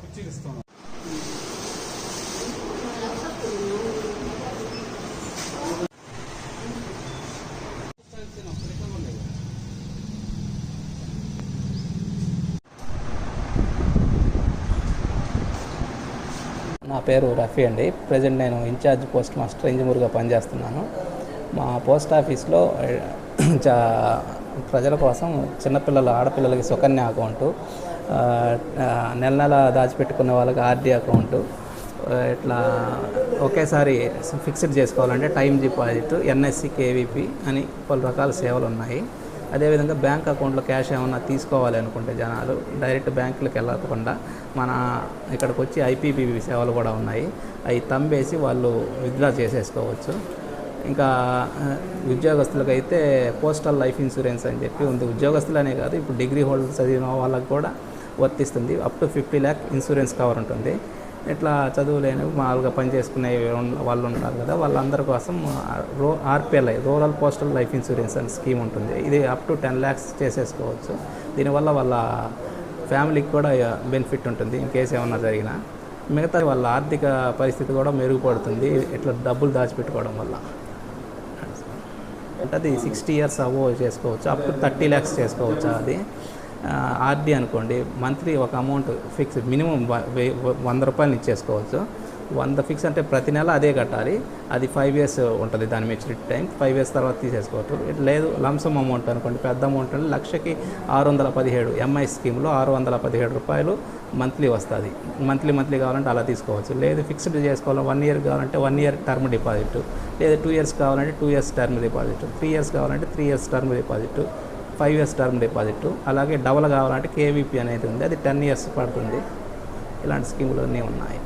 కుర్చీలు ఇస్తున్నాం. నా పేరు రఫీ అండి. ప్రజెంట్ నేను ఇన్ఛార్జ్ పోస్ట్ మాస్టర్ ఇంజమూరుగా పనిచేస్తున్నాను. మా పోస్ట్ ఆఫీస్లో చా ప్రజల కోసం చిన్నపిల్లల ఆడపిల్లలకి సుకన్య అకౌంటు నెల నెల దాచిపెట్టుకునే వాళ్ళకి ఆర్డీ అకౌంటు ఇట్లా ఒకేసారి ఫిక్స్డ్ చేసుకోవాలంటే టైం డిపాజిట్ ఎన్ఎస్సి కేవీపీ అని పలు రకాల సేవలు ఉన్నాయి. అదేవిధంగా బ్యాంక్ అకౌంట్లో క్యాష్ ఏమన్నా తీసుకోవాలి అనుకుంటే జనాలు డైరెక్ట్ బ్యాంకులకు వెళ్ళకుండా మన ఇక్కడికి వచ్చి ఐపీపీబీ సేవలు కూడా ఉన్నాయి. అవి తంబేసి వాళ్ళు విత్డ్రా చేసేసుకోవచ్చు. ఇంకా ఉద్యోగస్తులకైతే పోస్టల్ లైఫ్ ఇన్సూరెన్స్ అని చెప్పి ఉంది. ఉద్యోగస్తులనే కాదు ఇప్పుడు డిగ్రీ హోల్డర్స్ చదివిన వాళ్ళకు కూడా వర్తిస్తుంది. Up to fifty lakh insurance cover ఉంటుంది. ఇట్లా చదువులేని మామూలుగా పనిచేసుకునే వాళ్ళు ఉంటారు కదా వాళ్ళందరి కోసం రో RPLI rural postal life insurance అనే స్కీమ్ ఉంటుంది. ఇది అప్ టు టెన్ ల్యాక్స్ చేసేసుకోవచ్చు. దీనివల్ల వాళ్ళ ఫ్యామిలీకి కూడా బెనిఫిట్ ఉంటుంది ఇన్ కేసు ఏమన్నా జరిగినా. మిగతా వాళ్ళ ఆర్థిక పరిస్థితి కూడా మెరుగుపడుతుంది. ఇట్లా డబ్బులు దాచిపెట్టుకోవడం వల్ల. అది సిక్స్టీ ఇయర్స్ అవో చేసుకోవచ్చు. అప్ టు థర్టీ ల్యాక్స్ చేసుకోవచ్చు అది. ఆర్డీ అనుకోండి మంత్లీ ఒక అమౌంట్ ఫిక్స్ మినిమం వంద రూపాయలు ఇచ్చేసుకోవచ్చు. వంద ఫిక్స్ అంటే ప్రతి నెల అదే కట్టాలి. అది ఫైవ్ ఇయర్స్ ఉంటుంది దాని మెచ్యూరిటీ టైం ఫైవ్ ఇయర్స్ తర్వాత తీసేసుకోవచ్చు. ఇట్లా లేదు లంసమ్ అమౌంట్ అనుకోండి. పెద్ద అమౌంట్ అంటే లక్షకి ఆరు వందల పదిహేడు ఎంఐ స్కీమ్లో ఆరు వందల పదిహేడు రూపాయలు మంత్లీ వస్తుంది. మంత్లీ మంత్లీ కావాలంటే అలా తీసుకోవచ్చు. లేదు ఫిక్స్డ్ చేసుకోవాలి వన్ ఇయర్ కావాలంటే వన్ ఇయర్ టర్మ్ డిపాజిట్ లేదా టూ ఇయర్స్ కావాలంటే two years term deposit three years కావాలంటే three years term deposit five years term deposit అలాగే డబల్ కావాలంటే కేవీపీ అనేది ఉంది. అది టెన్ ఇయర్స్ పడుతుంది. ఇలాంటి స్కీములు అన్నీ ఉన్నాయి.